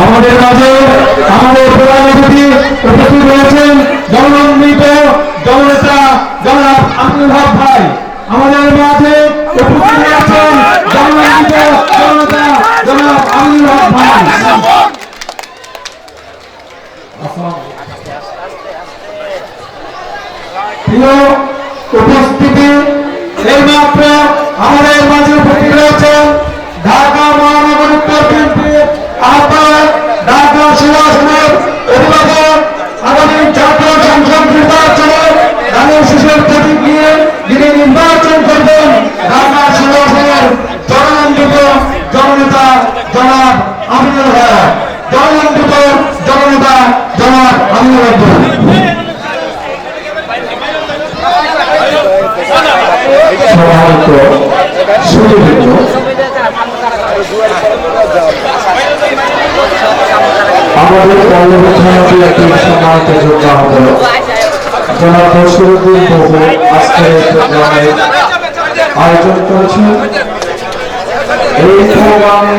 আমাদের মাঝে আমাদের প্রধান অতিথি উপস্থিত রয়েছেন জননন্দিত জননেতা সুদীবৃন্দ আমাদের পর্যবেক্ষণটি একটি সম্মানিত যোদ্ধা হল জনাব বসিরুদ্দিন বাবু আজকের প্রোগ্রামে আয়োজন করেছেন এই প্রোগ্রামে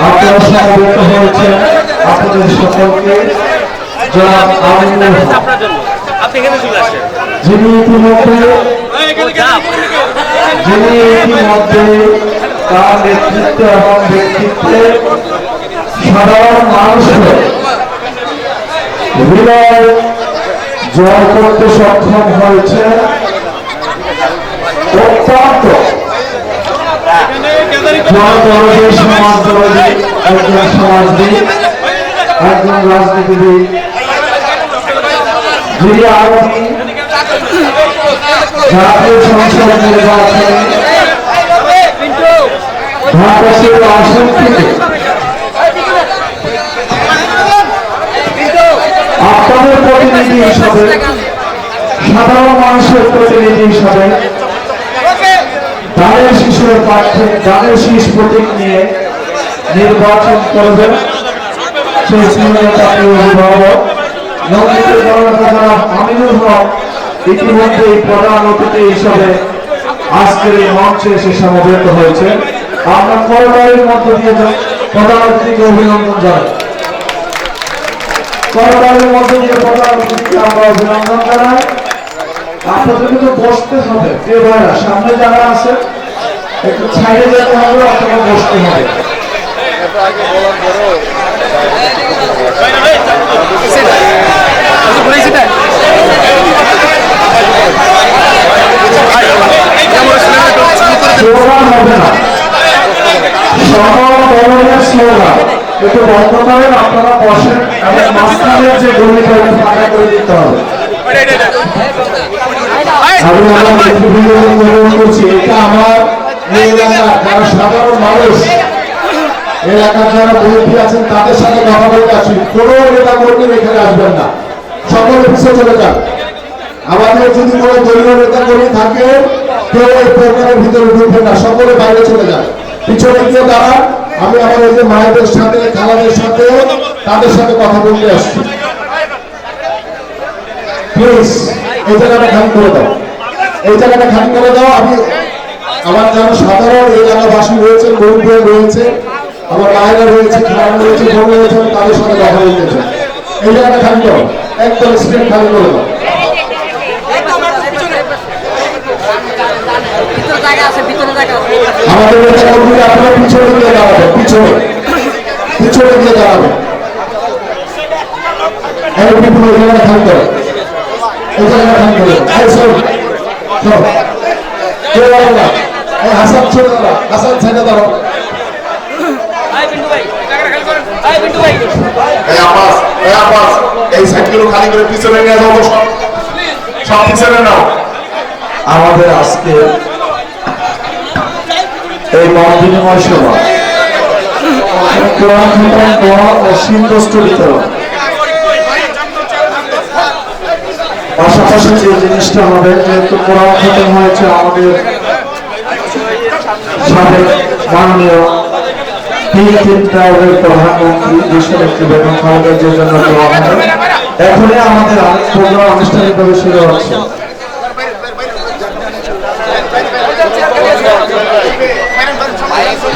আপনারা সমবেত হয়েছেন আপনাদের সকলকে জনাব আমিনুল যিনি ইতিমধ্যে যিনি ইতিমধ্যে তার নেতৃত্ব এবং ব্যক্তিত্বে সাধারণ মানুষের হৃদয় জয় করতে সক্ষম হয়েছে, অত্যন্ত জনদরদী সমাজদরদী একজন সমাজবিদ একজন রাজনীতিবিদ, যিনি আগামী জাতীয় সংসদ নির্বাচনে ঢাকাশীর আসন থেকে আপনাদের প্রতিনিধি হিসাবে, সাধারণ মানুষের প্রতিনিধি হিসাবে দানের শিশুর প্রার্থী দানের শীষ প্রতীক নিয়ে নির্বাচন করবেন। সেই সিনিয়রতাকে অভিভাবক নন্দিত আমিনুল হক। ইতিমধ্যে প্রধান অতিথি হিসাবে আজকের এই মঞ্চে এসে সমবেত হয়েছে আমরা করবারের মধ্য দিয়ে প্রধান অতিথিকে অভিনন্দন জানাই। করবারের মধ্য দিয়ে প্রধান অতিথিকে আমরা অভিনন্দন জানাই। আপনাদের কিন্তু বসতে হবে। কে ভাইরা, সামনে যারা আছে একটু ছাইড়ে যেতে হবে, অথবা বসতে হবে। স্লোগান হবে না সকল ধরনের স্লোগান আপনারা বসেন এবং মাঝখানের যে ফাঁকা করে দিতে হবে আমি আমার এটা আমার এই যারা সাধারণ মানুষ এলাকার যারা মুরব্বী আছেন তাদের সাথে কথা বলতে আসি কোনো নেতা কর্মী এখানে আসবেন না সকলে পিছিয়ে চলে যান। আমাদের যদি কোনো দলীয় নেতা কর্মী থাকে, কেউ এই প্রোগ্রামের ভিতরে ঢুকবেন না, সকলে বাইরে চলে যান পিছনে গিয়ে দাঁড়া আমি আমার যে মায়েদের সাথে, খালাদের সাথে, তাদের সাথে কথা বলতে আসছি। প্লিজ এই জায়গাটা খালি করে দাও। এই জায়গাটা খালি করে দাও, আমি আমার যারা সাধারণ এই এলাকাবাসী রয়েছে মুরব্বী রয়েছে, আমার মায়েরা রয়েছে খারাপ রয়েছে বোন রয়েছে তাদের সাথে কথা বলতে চাই। এই জায়গাটা খালি করো, একদম স্ক্রিন খালি করে দাও ভিতরে জায়গা আছে ভিতরে জায়গা আছে আমাদের নেতা কর্মী আপনারা পিছনে গিয়ে দাঁড়াবে পিছনে। পিছনে গিয়ে দাঁড়াবে এই বিপুল এই জায়গাটা খালি করো এই জায়গাটা এই সব সব কেউ দাঁড়াবে না? এই হাসান ছেড়ে দাঁড়া হাসান ছেড়ে দাঁড়াও আই পিন্টু ভাই জায়গাটা খালি করেন। আই পিন্টু ভাই। এই সাইকেল খালি করে পিছনে নিয়ে যাব সব পিছনে নাও। আমাদের আজকে এই মত বিনিময় যে জিনিসটা হয়েছে, আমাদের প্রধানমন্ত্রী বেগম যে জন্য এখনই আমাদের আনুষ্ঠানিকভাবে শুরু হচ্ছে।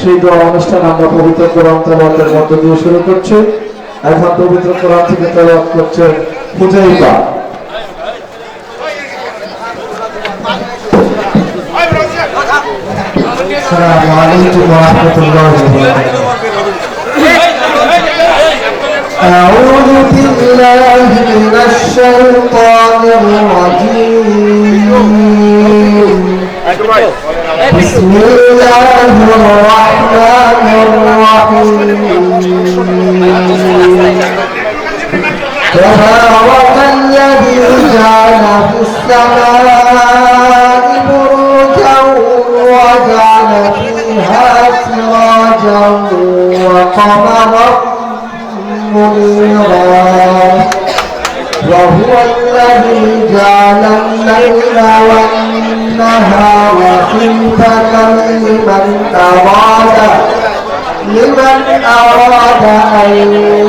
সেই দোয়া অনুষ্ঠান আমরা পবিত্র কোরআন তেলাওয়াতের মধ্য দিয়ে শুরু করছি এখন পবিত্র কোরআন থেকে তেলাওয়াত করছে হুজাইফা السلام عليكم ورحمة الله وبركاته أعوذ بالله من الشيطان الرجيم بسم الله الرحمن الرحيم تبارك الذي جعل في السماء بروجا وجعل فيها سراجا وقمرا منيرا وهو الذي جعل الليل والنهار خلفة لمن أراد لمن أراد أن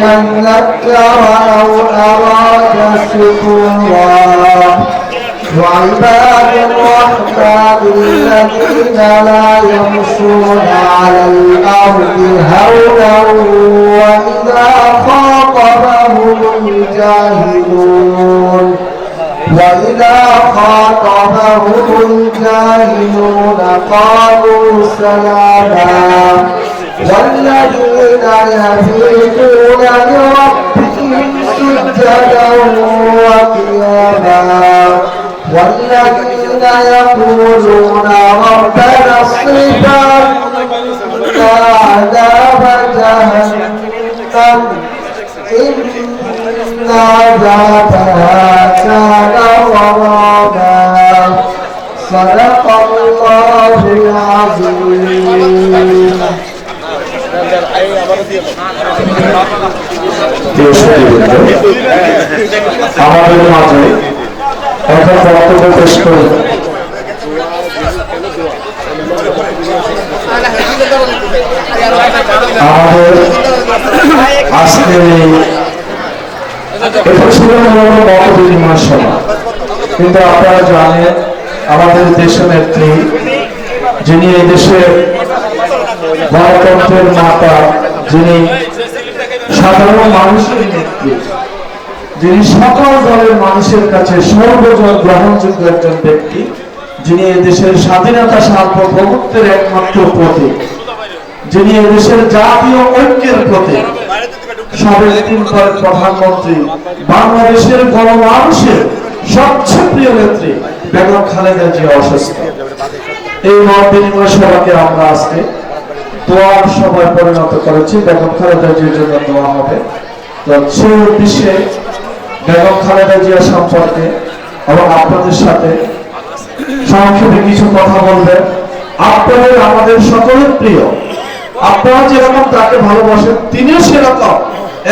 يذكر أو أراد شكورا وعباد الرحمن الذين لا يمشون على الأرض هونا وإذا خاطبهم الجاهلون. وإذا خاطبهم الجاهلون قالوا سلاما والذين يبيتون لربهم سجدا وقياما والذين يقولون ربنا اصرف عنا عذاب جهنم إن عذابها كان غراما صدق الله العظيم আমাদের মাঝে এখন বক্তব্য পেশ করুন আমাদের আজকে এটা ছিল মূলত মত বিনিময় সভা। কিন্তু আপনারা জানেন, আমাদের দেশের নেত্রী, যিনি এই দেশের গণতন্ত্রের মাতা, যিনি সাধারণ মানুষের নেত্রী, যিনি সকল দলের মানুষের কাছে সর্বজন গ্রহণযোগ্য একজন ব্যক্তি, যিনি দেশের স্বাধীনতা সার্বভৌমত্বের একমাত্র প্রতীক, যিনি দেশের জাতীয় ঐক্যের প্রতীক পরিণত করেছি। বেগম খালেদা জন্য দোয়া হবে। তো সেই উদ্দেশ্যে বেগম খালেদা জিয়া সম্পর্কে এবং আপনাদের সাথে সংক্ষেপে কিছু কথা বলবেন আপনাদের, আমাদের সকলের প্রিয় আপনারা যেরকম তাকে ভালোবাসেন, তিনিও সেরকম।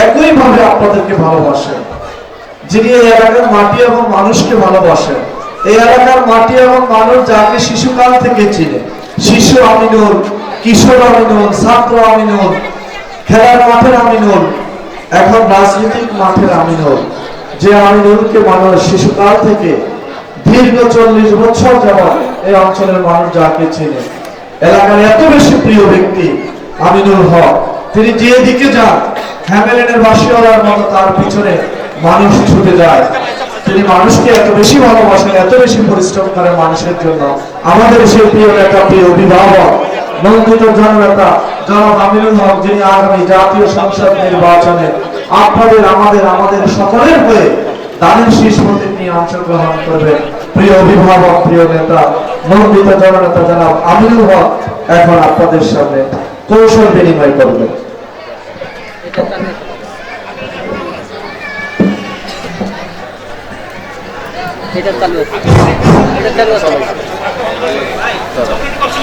একই ভাবে আপনাদেরকে ভালোবাসেন। যিনি এই এলাকার মাটি এবং মানুষকে ভালোবাসেন। এই এলাকার মাটি এবং মানুষ যাকে শিশুকাল থেকে চিনে। শিশু আমিনুল, কিশোর আমিনুল, ছাত্র আমিনুল, খেলার মাঠের আমিনুল, এখন রাজনৈতিক মাঠের আমিনুল। যে আমিনুলকে মানুষ শিশুকাল থেকে দীর্ঘ চল্লিশ বছর যাবৎ এই অঞ্চলের মানুষ যাকে চিনে। এলাকার এত বেশি প্রিয় ব্যক্তি আমিনুল হক। তিনি যে দিকে যান, হ্যামেলেনের বাসিওয়ালার মতো তার পিছনে মানুষ ছুটে যায়। তিনি মানুষকে এত বেশি ভালোবাসেন, এত বেশি পরিশ্রম করেন মানুষের জন্য। আমাদের সেই প্রিয় নেতা, প্রিয় অভিভাবক, নন্দিত জননেতা, জনাব আমিনুল হক, যিনি আগামী জাতীয় সংসদ নির্বাচনে আপনাদের, আমাদের আমাদের সকলের হয়ে দানের শীষ প্রতীক নিয়ে অংশগ্রহণ করবেন। প্রিয় অভিভাবক, প্রিয় নেতা, নন্দিত জননেতা, জনাব আমিনুল হক, এখন আপনাদের সামনে। কৌশল বিনিময় করবেন এটা চালু আছে এটা চালু আছে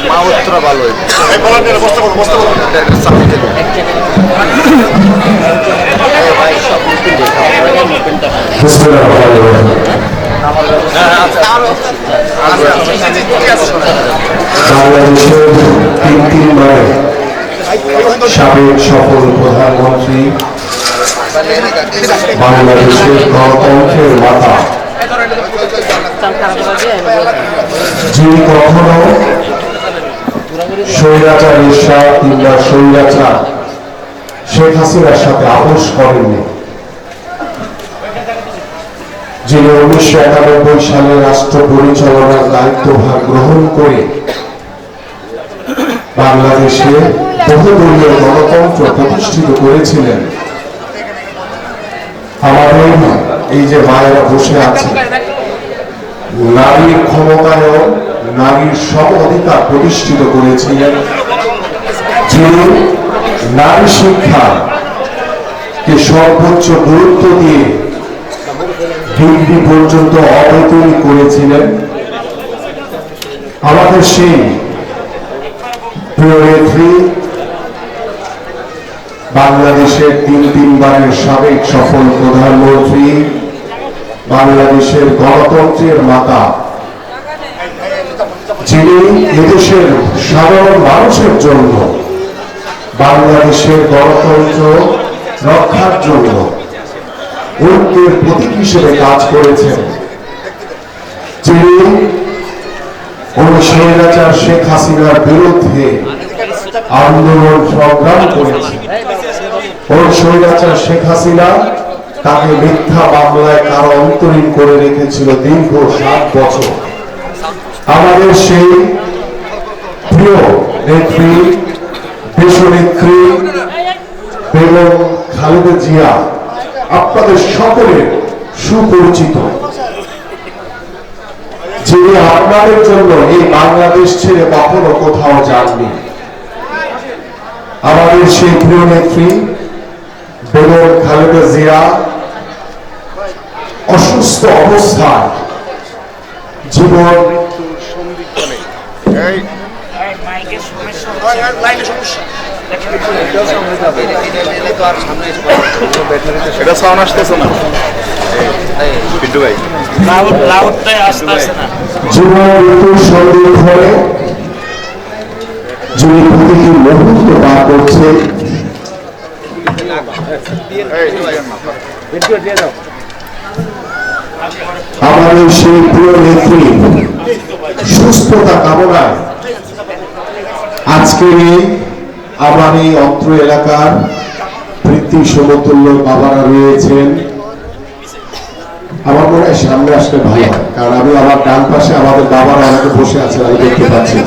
মা উত্তরা ভালো এই বলেন না বসতে বলো বসতে বলো সাবমিট এক জায়গায় ভাই সব নতুন দেখা নতুনটা বিসমিল্লাহির রহমানির রহিম। বাংলাদেশের তিন তিনবারে সাবেক সফল প্রধানমন্ত্রী বাংলাদেশের গণতন্ত্রের মাতা। যিনি কখনো স্বৈরাচার ঈর্ষা কিংবা স্বৈরাচার শেখ হাসিনার সাথে আপোষ করেননি। যিনি উনিশশো একানব্বই সালে রাষ্ট্র পরিচালনার দায়িত্বভার গ্রহণ করে বাংলাদেশে বহুদলীয় গণতন্ত্র প্রতিষ্ঠিত করেছিলেন। আমাদের এই যে মায়েরা বসে আছে নারীর ক্ষমতায়ন, নারীর সম অধিকার প্রতিষ্ঠিত করেছিলেন যিনি নারী শিক্ষা কে সর্বোচ্চ গুরুত্ব দিয়ে ডিগ্রি পর্যন্ত অবৈতনিক করেছিলেন। আমাদের সেই প্রিয় নেত্রী বাংলাদেশের তিন তিনবারের সাবেক সফল প্রধানমন্ত্রী, বাংলাদেশের গণতন্ত্রের মাতা, যিনি এদেশের সাধারণ মানুষের জন্য বাংলাদেশের গণতন্ত্র রক্ষার জন্য ঐক্যের প্রতীক হিসেবে কাজ করেছেন, যিনি কোন শেখ হাসিনার বিরুদ্ধে আন্দোলন সংগ্রাম করেছেন কোন স্বৈরাচার শেখ হাসিনা তাকে মিথ্যা মামলায় কারও অন্তরীণ করে রেখেছিল দীর্ঘ সাত বছর। আমাদের সেই প্রিয় নেত্রী দেশনেত্রী বেগম খালেদা জিয়া আপনাদের সকলের সুপরিচিত। যিনি আপনাদের জন্য এই বাংলাদেশ ছেড়ে কখনো কোথাও যাননি। আমাদের সেই প্রিয় নেত্রী বেগম খালেদা জিয়া অসুস্থ অবস্থায় জীবন এটা সাউন্ড আসতেছে না? বিট্টু ভাই। জীবন মৃত্যুর সন্ধিক্ষণে যিনি প্রতিটি মুহূর্ত পার করছে আমাদের সেই প্রিয় নেত্রী, সুস্থতা কামনায় আজকে আমার এই অত্র এলাকার পৃথ্বী সমতুল্য বাবারা রয়েছেন আমার মনে হয় সামনে আসলে ভালো কারণ আমি আমার ডান পাশে আমাদের বাবারা অনেকে বসে আছেন আমি দেখতে পাচ্ছি।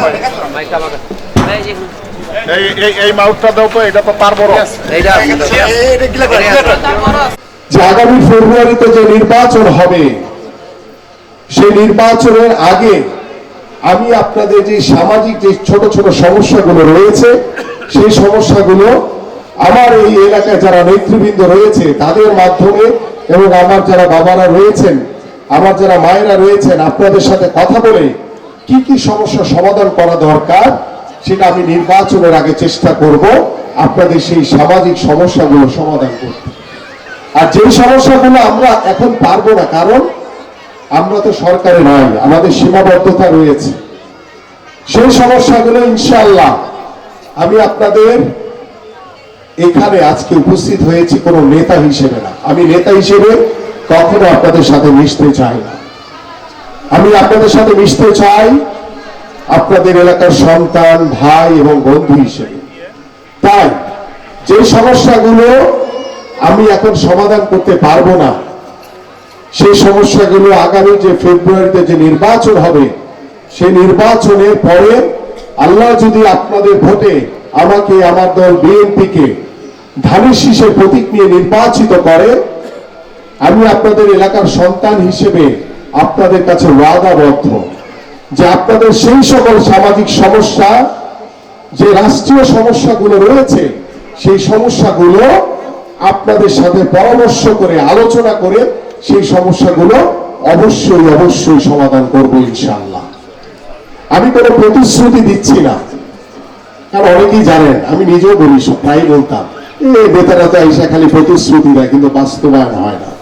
এই এই এই মাউথটা দাও তো এটা তো তার বড়। এইটা যে আগামী ফেব্রুয়ারিতে যে নির্বাচন হবে সেই নির্বাচনের আগে আমি আপনাদের যে সামাজিক যে ছোট ছোট সমস্যাগুলো রয়েছে সেই সমস্যাগুলো আমার এই এলাকায় যারা নেতৃবৃন্দ রয়েছে তাদের মাধ্যমে এবং আমার যারা বাবারা রয়েছেন আমার যারা মায়েরা রয়েছেন আপনাদের সাথে কথা বলে কি কি সমস্যা সমাধান করা দরকার সেটা আমি নির্বাচনের আগে চেষ্টা করব আপনাদের সেই সামাজিক সমস্যাগুলো সমাধান করতে। আর যে সমস্যাগুলো আমরা এখন পারব না, কারণ আমরা তো সরকারে নাই, আমাদের সীমাবদ্ধতা রয়েছে। সেই সমস্যাগুলো ইনশাআল্লাহ আমি আপনাদের এখানে আজকে উপস্থিত হয়েছি কোনো নেতা হিসেবে না। আমি নেতা হিসেবে কখনো আপনাদের সাথে মিশতে চাই না। আমি আপনাদের সাথে মিশতে চাই আপনাদের এলাকার সন্তান, ভাই এবং বন্ধু হিসেবে। তাই, যে সমস্যাগুলো আমি এখন সমাধান করতে পারব না সেই সমস্যাগুলো আগামী যে ফেব্রুয়ারিতে যে নির্বাচন হবে সেই নির্বাচনের পরে আল্লাহ যদি আপনাদের ভোটে আমাকে, আমার দল বিএনপিকে ধানের শীষের প্রতীক নিয়ে নির্বাচিত করে, আমি আপনাদের এলাকার সন্তান হিসেবে আপনাদের কাছে ওয়াদাবদ্ধ। যে আপনাদের সেই সকল সামাজিক সমস্যা, যে রাষ্ট্রীয় সমস্যাগুলো রয়েছে, সেই সমস্যাগুলো আপনাদের সাথে পরামর্শ করে, আলোচনা করে সেই সমস্যাগুলো অবশ্যই অবশ্যই সমাধান করব ইনশাআল্লাহ। আমি কোনো প্রতিশ্রুতি দিচ্ছি না। কারণ অনেকেই জানেন, আমি নিজেও বলি প্রায় বলতাম। এ, বেতারা তো এসে খালি প্রতিশ্রুতি দেয়, কিন্তু বাস্তবায়ন হয় না।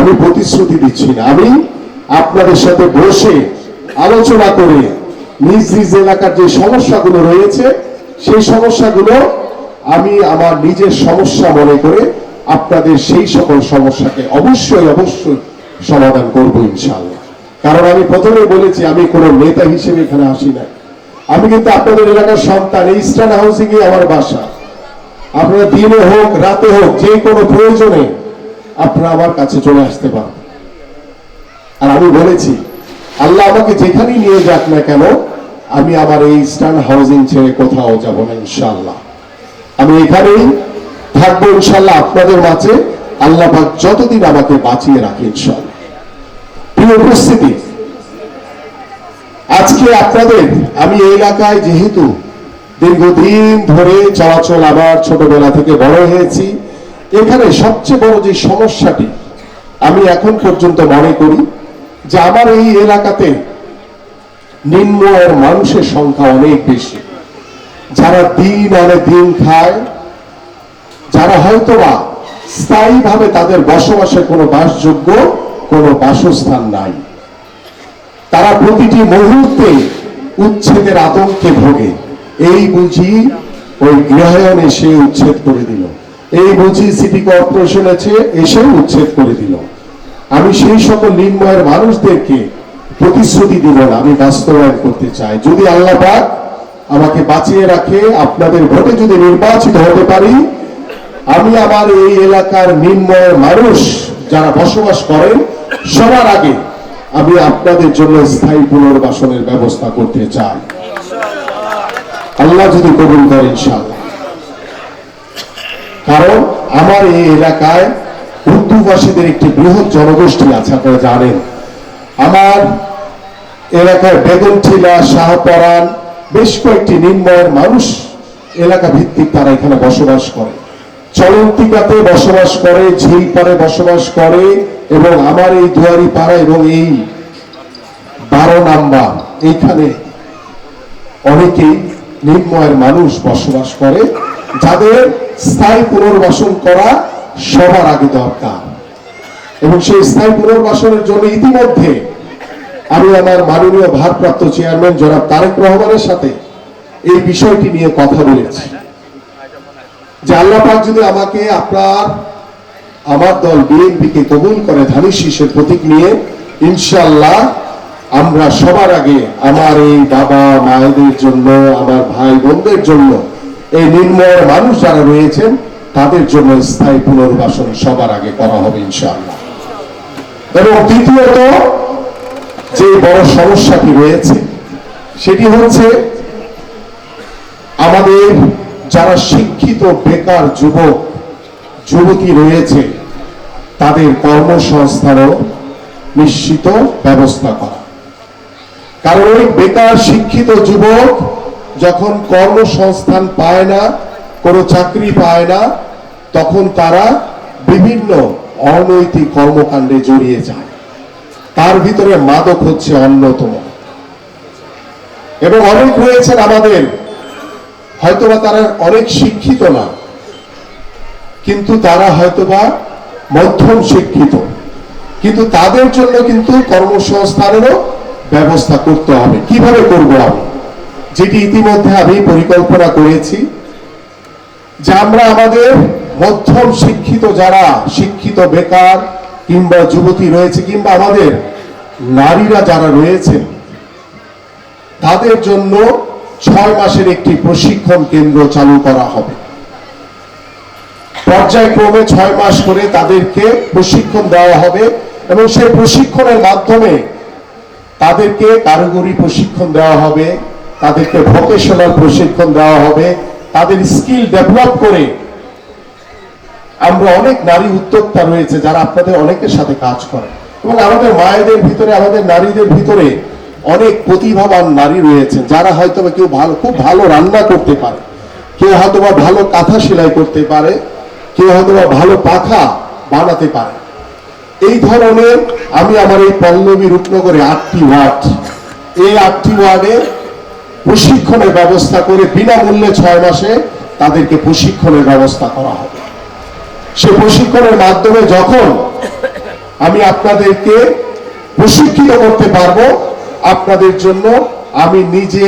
আমি প্রতিশ্রুতি দিচ্ছি না। আমি আপনাদের সাথে বসে আলোচনা করে নিজ নিজ এলাকার যে সমস্যাগুলো রয়েছে, সেই সমস্যাগুলো আমি আমার নিজের সমস্যা মনে করে আপনাদের সেই সকল সমস্যাকে অবশ্যই অবশ্যই সমাধান করব ইনশাআল্লাহ। কারণ আমি প্রথমে বলেছি, আমি কোনো নেতা হিসেবে এখানে আসি না আমি কিন্তু আপনাদের এলাকার সন্তান, এই ইস্টার্ন হাউসিং এ আমার বাসা। আপনারা দিনে হোক, রাতে হোক, যে কোনো প্রয়োজনে আপনারা আমার কাছে চলে আসতে পারেন আর আমি বলেছি আল্লাহ আমাকে যেখানেই নিয়ে যাক না কেন, আমি আমার এই ইস্টার্ন হাউজিং ছেড়ে কোথাও যাব না ইনশাল্লাহ আমি এখানেই থাকব ইনশাল্লাহ আপনাদের মাঝে। আল্লাহ যতদিন আমাকে বাঁচিয়ে রাখে ইনশাল্লাহ উপস্থিতি, আজকে আপনাদের, আমি এই এলাকায় যেহেতু দীর্ঘদিন ধরে চলাচল আবার ছোটবেলা থেকে বড় হয়েছি, এখানে সবচেয়ে বড় যে সমস্যাটি আমি এখন পর্যন্ত মনে করি যে আমার এই এলাকাতে নিম্ন আয়ের মানুষের সংখ্যা অনেক বেশি। যারা দিন আনে দিন খায়, যারা হয়তোবা স্থায়ীভাবে তাদের বসবাসের কোনো বাসযোগ্য, কোনো বাসস্থান নাই। তারা প্রতিটি মুহূর্তে উচ্ছেদের আতঙ্কে ভোগে। এই বুঝি ওই গৃহায়ন এসে উচ্ছেদ করে দিল। এই বুঝি সিটি কর্পোরেশন এসে উচ্ছেদ করে দিল। আমি সেই সকল নির্ময়ের মানুষদেরকে প্রতিশ্রুতি দিব না, আমি বাস্তবায়ন করতে চাই। যদি আল্লাহ আমাকে বাঁচিয়ে রাখে, আপনাদের ভোটে যদি নির্বাচিত হতে পারি, আমি আমার এই এলাকার নিম্নয়ের মানুষ যারা বসবাস করেন, সবার আগে আমি আপনাদের জন্য স্থায়ী পুনর্বাসনের ব্যবস্থা করতে চাই। আল্লাহ যদি কবুল করেন ইনশাআল্লাহ। কারণ আমার এই এলাকায় উর্দুভাষীদের একটি বৃহৎ জনগোষ্ঠী আছে, আপনারা জানেন। আমার এলাকার বেগনঠিলা শাহপরান বেশ কয়েকটি নিম্নয়ের মানুষ এলাকা ভিত্তিক তারা এখানে বসবাস করে। চলন্তিকাতে বসবাস করে, ঝিলপাড়ে বসবাস করে এবং আমার এই দুয়ারি পাড়া এবং এই বারো নাম্বার এইখানে অনেকেই নিম্নয়ের মানুষ বসবাস করে, যাদের স্থায়ী পুনর্বাসন করা সবার আগে দরকার। এবং সেই স্থায়ী পুনর্বাসনের জন্য ইতিমধ্যে আমি আমার মাননীয় ভারপ্রাপ্ত চেয়ারম্যান জনাব তারেক রহমানের সাথে এই বিষয়টি নিয়ে কথা বলেছি। যে আল্লাহ পাক যদি আমাকে, আপনার, আমার দল বিএনপি কে কবুল করে ধানের শীষের প্রতীক নিয়ে ইনশাল্লাহ আমরা সবার আগে আমার এই বাবা মায়েদের জন্য, আমার ভাই বোনদের জন্য, এই নির্ময় মানুষ যারা রয়েছেন তাদের জন্য স্থায়ী পুনর্বাসন সবার আগে করা হবে, ইনশাআল্লাহ। এবং দ্বিতীয়ত, যে বড় সমস্যাটি রয়েছে, সেটি হচ্ছে আমাদের যারা শিক্ষিত বেকার যুবক, যুবতী রয়েছে, তাদের কর্মসংস্থানও নিশ্চিত ব্যবস্থা করা। কারণ ওই বেকার শিক্ষিত যুবক যখন কর্মসংস্থান পায় না, কোনো চাকরি পায় না তখন তারা বিভিন্ন অনৈতিক কর্মকাণ্ডে জড়িয়ে যায়। তার ভিতরে মাদক হচ্ছে অন্যতম। এবং অনেক রয়েছেন আমাদের। হয়তোবা তারা অনেক শিক্ষিত না, কিন্তু তারা হয়তোবা মধ্যম শিক্ষিত। কিন্তু তাদের জন্য কিন্তু কর্মসংস্থানেরও ব্যবস্থা করতে হবে। কীভাবে করব আমি? যেটি ইতিমধ্যে আমি পরিকল্পনা করেছি যে আমরা আমাদের মধ্যম শিক্ষিত যারা, শিক্ষিত বেকার কিংবা যুবতী রয়েছে কিংবা আমাদের নারীরা যারা রয়েছেন, তাদের জন্য ছয় মাসের একটি প্রশিক্ষণ কেন্দ্র চালু করা হবে। পর্যায়ক্রমে ছয় মাস করে তাদেরকে প্রশিক্ষণ দেওয়া হবে এবং সেই প্রশিক্ষণের মাধ্যমে তাদেরকে কারিগরি প্রশিক্ষণ দেওয়া হবে, তাদেরকে ভোকেশনাল প্রশিক্ষণ দেওয়া হবে, তাদের স্কিল ডেভেলপ করে আমরা অনেক নারী উদ্যোক্তা রয়েছে যারা আপনাদের অনেকের সাথে কাজ করে। এবং আমাদের মায়েদের ভিতরে, আমাদের নারীদের ভিতরে অনেক প্রতিভাবান নারী রয়েছে, যারা হয়তো বা কেউ ভালো, খুব ভালো রান্না করতে পারে। কেউ হয়তো বা ভালো কাঁথা সেলাই করতে পারে, কেউ হয়তো বা ভালো পাখা বানাতে পারে। এই ধরনের আমি আমার এই পল্লবী রূপনগরে আটটি ওয়ার্ড, এই আটটি ওয়ার্ডে প্রশিক্ষণের ব্যবস্থা করে বিনামূল্যে ছয় মাসে তাদেরকে প্রশিক্ষণের ব্যবস্থা করা হবে। সে প্রশিক্ষণের মাধ্যমে যখন আমি আপনাদেরকে প্রশিক্ষিত করতে পারব, আপনাদের জন্য আমি নিজে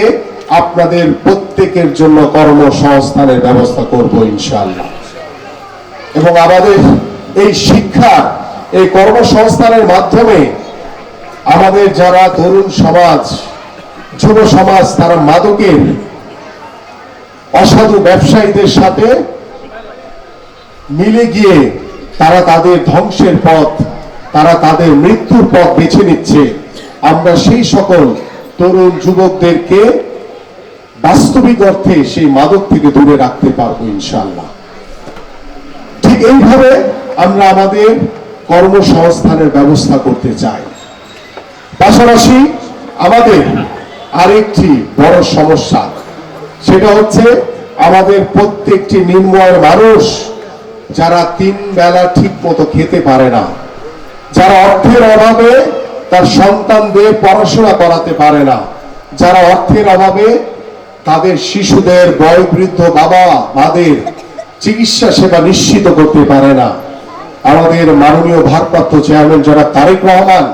আপনাদের প্রত্যেকের জন্য কর্মসংস্থানের ব্যবস্থা করব ইনশাআল্লাহ। এবং আমাদের এই শিক্ষা, এই কর্মসংস্থানের মাধ্যমে আমাদের যারা তরুণ সমাজ, যুব সমাজ, তারা মাদকের অসাধু ব্যবসায়ীদের সাথে মিলে গিয়ে তারা তাদের ধ্বংসের পথ, তারা তাদের মৃত্যুর পথ বেছে নিচ্ছে। আমরা সেই সকল তরুণ যুবকদেরকে বাস্তবিক অর্থে সেই মাদক থেকে দূরে রাখতে পারব ইনশাল্লাহ ঠিক এইভাবে আমরা আমাদের কর্মসংস্থানের ব্যবস্থা করতে চাই। পাশাপাশি আমাদের আরেকটি বড় সমস্যা, সেটা হচ্ছে আমাদের প্রত্যেকটি নির্ময় মানুষ যারা তিন বেলা ঠিক মতো খেতে পারে না, যারা অর্থের অভাবে তার সন্তানদের পড়াশোনা করাতে পারে না, যারা অর্থের অভাবে তাদের শিশুদের বয়োবৃদ্ধ বাবা মাদের চিকিৎসা সেবা নিশ্চিত করতে পারে না। আমাদের মাননীয় ভারপ্রাপ্ত চেয়ারম্যান যারা তারেক রহমান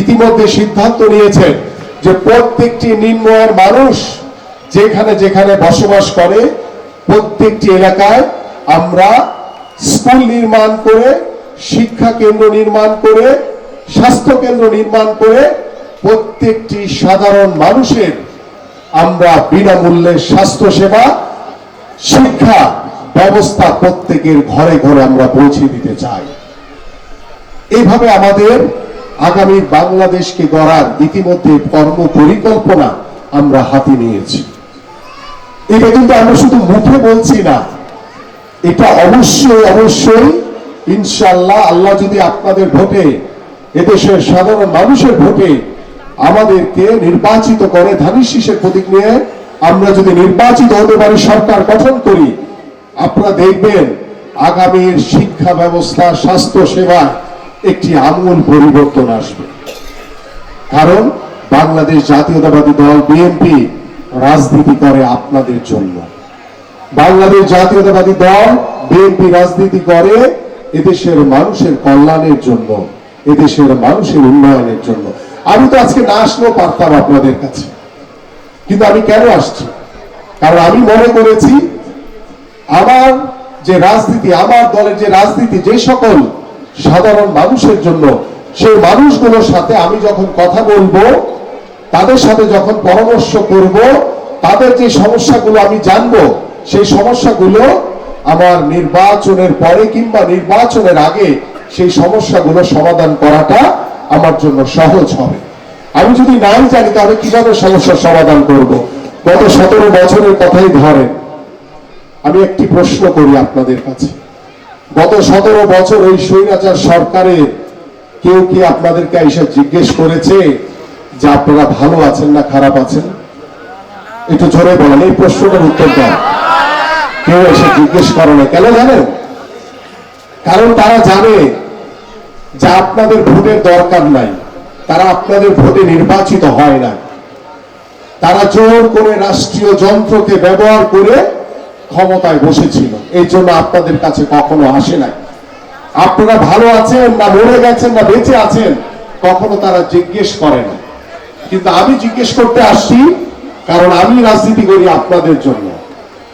ইতিমধ্যে সিদ্ধান্ত নিয়েছেন যে প্রত্যেকটি নিম্নয়ের মানুষ যেখানে যেখানে বসবাস করে, প্রত্যেকটি এলাকায় আমরা স্কুল নির্মাণ করে, শিক্ষা কেন্দ্র নির্মাণ করে, স্বাস্থ্য কেন্দ্র নির্মাণ করে প্রত্যেকটি সাধারণ মানুষের আমরা বিনামূল্যে স্বাস্থ্য সেবা শিক্ষা ব্যবস্থা প্রত্যেকের ঘরে ঘরে আমরা পৌঁছে দিতে চাই। এইভাবে আমাদের আগামী বাংলাদেশকে গড়ার ইতিমধ্যে কর্ম পরিকল্পনা আমরা হাতে নিয়েছি। এটা কিন্তু আমরা শুধু মুখে বলছি না এটা অবশ্যই অবশ্যই ইনশাল্লাহ আল্লাহ যদি আপনাদের ভোটে, এদেশের সাধারণ মানুষের ভোটে আমাদেরকে নির্বাচিত করে ধানের শীষের প্রতীক নিয়ে আমরা যদি নির্বাচিত হতে পারি, সরকার গঠন করি, আপনারা দেখবেন আগামীর শিক্ষা ব্যবস্থা, স্বাস্থ্য সেবা একটি আমূল পরিবর্তন আসবে। কারণ বাংলাদেশ জাতীয়তাবাদী দল, বিএনপি রাজনীতি করে আপনাদের জন্য। বাংলাদেশ জাতীয়তাবাদী দল বিএনপি রাজনীতি করে এদেশের মানুষের কল্যাণের জন্য, এদেশের মানুষের উন্নয়নের জন্য। আমি তো আজকে না আসলেও পারতাম আপনাদের কাছে। কিন্তু আমি কেন আসছি? কারণ আমি মনে করেছি, আমার যে রাজনীতি, আমার দলের যে রাজনীতি, যে সকল সাধারণ মানুষের জন্য, সেই মানুষগুলোর সাথে আমি যখন কথা বলব, তাদের সাথে যখন পরামর্শ করব, তাদের যে সমস্যাগুলো আমি জানব সেই সমস্যাগুলো আমার নির্বাচনের পরে কিংবা নির্বাচনের আগে সেই সমস্যাগুলো সমাধান করাটা আমার জন্য সহজ হবে। আমি যদি নাই জানি, তাহলে কীভাবে সমস্যার সমাধান করব? গত সতেরো বছরের কথাই ধরেন। আমি একটি প্রশ্ন করি আপনাদের কাছে। গত সতেরো বছর ওই স্বৈরাচার সরকারের কেউ কি আপনাদেরকে এসে জিজ্ঞেস করেছে যে আপনারা ভালো আছেন না খারাপ আছেন? একটু জোরে বলেন, এই প্রশ্নটার উত্তর দেন। কেউ এসে জিজ্ঞেস করে না। কেন জানেন কারণ তারা জানে যে আপনাদের ভোটের দরকার নাই। তারা আপনাদের ভোটে নির্বাচিত হয় না। তারা জোর করে রাষ্ট্রীয় যন্ত্রকে ব্যবহার করে ক্ষমতায় বসেছিল। এই জন্য আপনাদের কাছে কখনো আসে নাই। আপনারা ভালো আছেন না মরে গেছেন না বেঁচে আছেন, কখনো তারা জিজ্ঞেস করে না। কিন্তু আমি জিজ্ঞেস করতে আসছি, কারণ আমি রাজনীতি করি আপনাদের জন্য।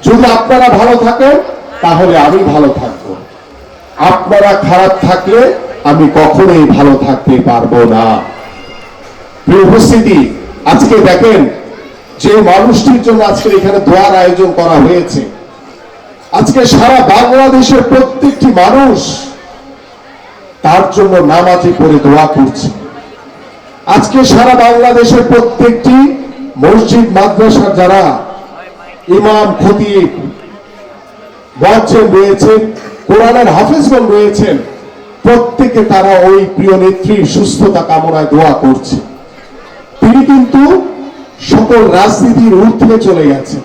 যদি আপনারা ভালো থাকেন, তাহলে আমি ভালো থাকব। আপনারা খারাপ থাকলে আমি কখনোই ভালো থাকতে পারব না। উপস্থিতি, আজকে দেখেন যে মানুষটির জন্য আজকে এখানে দোয়ার আয়োজন করা হয়েছে। আজকে সারা বাংলাদেশের প্রত্যেকটি মানুষ তার জন্য নামাজি করে দোয়া করছে। আজকে সারা বাংলাদেশের প্রত্যেকটি মসজিদ, মাদ্রাসার যারা ইমাম খতিব ওয়াচ্ছেন রয়েছেন, কোরআনের হাফেজগণ রয়েছেন। প্রত্যেকে তারা ওই প্রিয় নেত্রীর সুস্থতা কামনায় দোয়া করছে। তিনি কিন্তু সকল রাজনীতির ঊর্ধ্বে চলে গেছেন।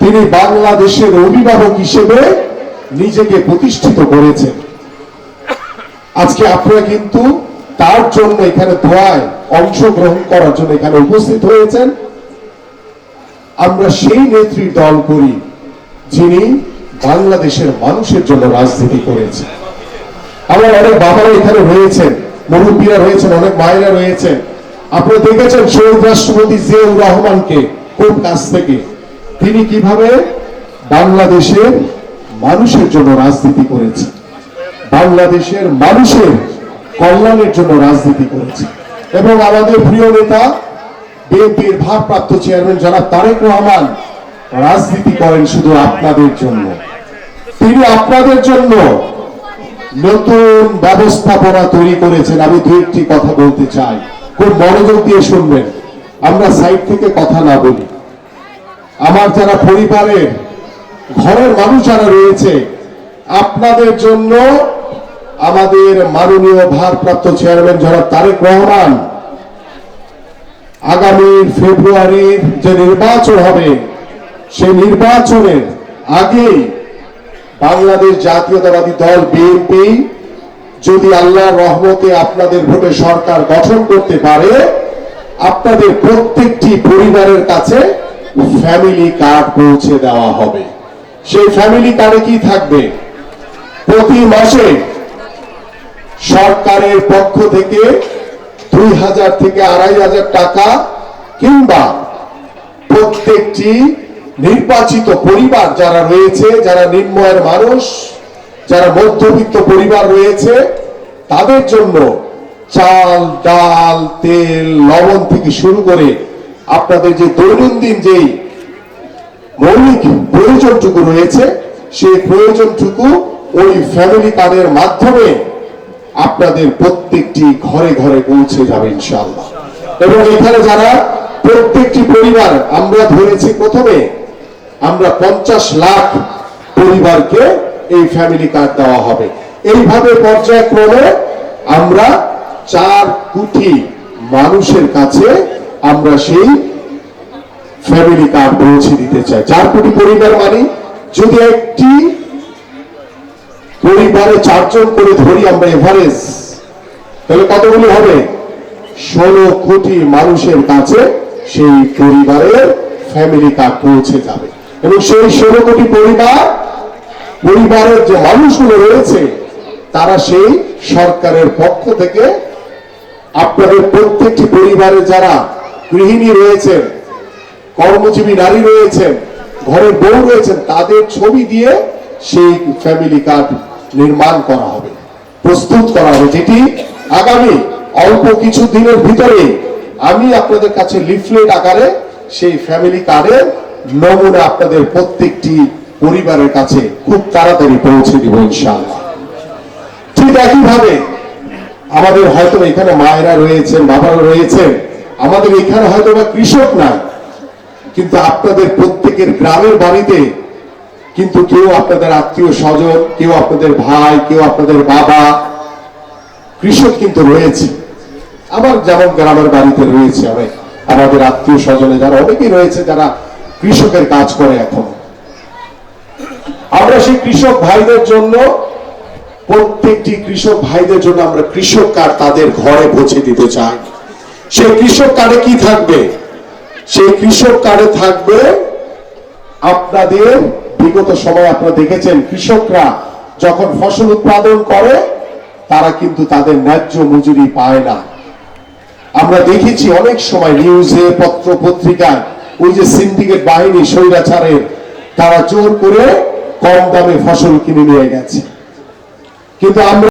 তিনি বাংলাদেশের অভিভাবক হিসেবে নিজেকে প্রতিষ্ঠিত করেছেন। আজকে আপনারা কিন্তু তার জন্য এখানে দোয়ায় অংশগ্রহণ করার জন্য এখানে উপস্থিত হয়েছেন। আমরা সেই নেত্রী দল করি যিনি বাংলাদেশের মানুষের জন্য রাজনীতি করেছেন। আমার অনেক বাবারা এখানে রয়েছেন, মুরব্বীরা রয়েছেন, অনেক মায়েরা রয়েছেন। আপনারা দেখেছেন শহীদ রাষ্ট্রপতি জিয়াউর রহমানকে খুব কাছ থেকে। তিনি কীভাবে বাংলাদেশের মানুষের জন্য রাজনীতি করেছেন, বাংলাদেশের মানুষের কল্যাণের জন্য রাজনীতি করেছে এবং আমাদের প্রিয় নেতা বিএনপির ভারপ্রাপ্ত চেয়ারম্যান জনাব তারেক রহমান রাজনীতি করেন শুধু আপনাদের জন্য। তিনি আপনাদের জন্য নতুন ব্যবস্থাপনা তৈরি করেছেন। আমি দু একটি কথা বলতে চাই। খুব মনোযোগ দিয়ে শুনবেন। আমরা সাইড থেকে কথা না বলি। আমার যারা পরিবারের ঘরের মানুষ যারা রয়েছে, আপনাদের জন্য আমাদের মাননীয় ভারপ্রাপ্ত চেয়ারম্যান জনাব তারেক রহমান আগামী ফেব্রুয়ারির যে নির্বাচন হবে, সেই নির্বাচনের আগেই বাংলাদেশ জাতীয়তাবাদী দল বিএনপি যদি আল্লাহর রহমতে আপনাদের ভোটে সরকার গঠন করতে পারে, আপনাদের প্রত্যেকটি পরিবারের কাছে ফ্যামিলি কার্ড পৌঁছে দেওয়া হবে। সেই ফ্যামিলি কার্ডে কি থাকবে? প্রতি মাসে সরকারের পক্ষ থেকে দুই হাজার থেকে আড়াই হাজার টাকা কিংবা প্রত্যেকটি নির্বাচিত পরিবার যারা রয়েছে, যারা নিম্নয়ের মানুষ, যারা মধ্যবিত্ত পরিবার রয়েছে, তাদের জন্য চাল, ডাল, তেল, লবণ থেকে শুরু করে আপনাদের যে দৈনন্দিন যেই মৌলিক প্রয়োজনটুকু রয়েছে, সেই প্রয়োজনটুকু ওই ফ্যামিলি কার্ডের মাধ্যমে আপনাদের প্রত্যেকটি ঘরে ঘরে পৌঁছে যাবে ইনশাআল্লাহ। এবং এখানে যারা প্রত্যেকটি পরিবার, আমরা ধরেছি প্রথমে আমরা পঞ্চাশ লাখ পরিবারকে এই ফ্যামিলি কার্ড দেওয়া হবে। এইভাবে পর্যায়ক্রমে আমরা চার কোটি মানুষের কাছে আমরা সেই ফ্যামিলি কার্ড পৌঁছে দিতে চাই। চার কোটি পরিবার মানে যদি একটি পরিবারে চারজন করে ধরি আমরা এভারেজ। তাহলে কতগুলি হবে? ষোলো কোটি মানুষের কাছে সেই পরিবারের ফ্যামিলি কার্ড পৌঁছে যাবে। এবং সেই ষোলো কোটি পরিবার, পরিবারের যে মানুষগুলো রয়েছে, তারা সেই সরকারের পক্ষ থেকে আপনাদের প্রত্যেকটি পরিবারে যারা গৃহিণী রয়েছেন, কর্মজীবী নারী রয়েছেন ঘরের বউ রয়েছেন, তাদের ছবি দিয়ে সেই ফ্যামিলি কার্ড নির্মাণ করা হবে, প্রস্তুত করা হবে। যেটি আগামী অল্প কিছু দিনের ভিতরে আমি আপনাদের কাছে লিফলেট আকারে সেই ফ্যামিলি কার্ডের নমুনা আপনাদের প্রত্যেকটি পরিবারের কাছে খুব তাড়াতাড়ি পৌঁছে দিব ঠিক একইভাবে আমাদের হয়তো এখানে মায়েরা রয়েছেন, বাবারা রয়েছেন, আমাদের এখানে হয়তো বা কৃষক নাই, কিন্তু আপনাদের প্রত্যেকের গ্রামের বাড়িতে কিন্তু কেউ আপনাদের আত্মীয় স্বজন, কেউ আপনাদের ভাই, কেউ আপনাদের বাবা, কৃষক কিন্তু রয়েছে। আমার যেমন গ্রামের বাড়িতে রয়েছে অনেক। আমাদের আত্মীয় স্বজনে যারা অনেকেই রয়েছে যারা কৃষকের কাজ করে এখন। আমরা সেই কৃষক ভাইদের জন্য, প্রত্যেকটি কৃষক ভাইদের জন্য আমরা কৃষক কার্ড তাদের ঘরে পৌঁছে দিতে চাই। সেই কৃষক কার্ডে কি থাকবে? সেই কৃষক কার্ডে থাকবে আপনাদের বিগত সময় আপনারা দেখেছেন কৃষকরা যখন ফসল উৎপাদন করে, তারা কিন্তু তাদের ন্যায্য মজুরি পায় না। আমরা দেখেছি অনেক সময় নিউজে পত্র পত্রিকায় ওই যে সিন্ডিকেট বাহিনী স্বৈরাচারের, তারা জোর করে কম দামে ফসল কিনে নিয়ে গেছে। কিন্তু আমরা